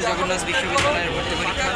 জগন্নাথ বিশ্ববিদ্যালয়ের ভর্তি পরীক্ষা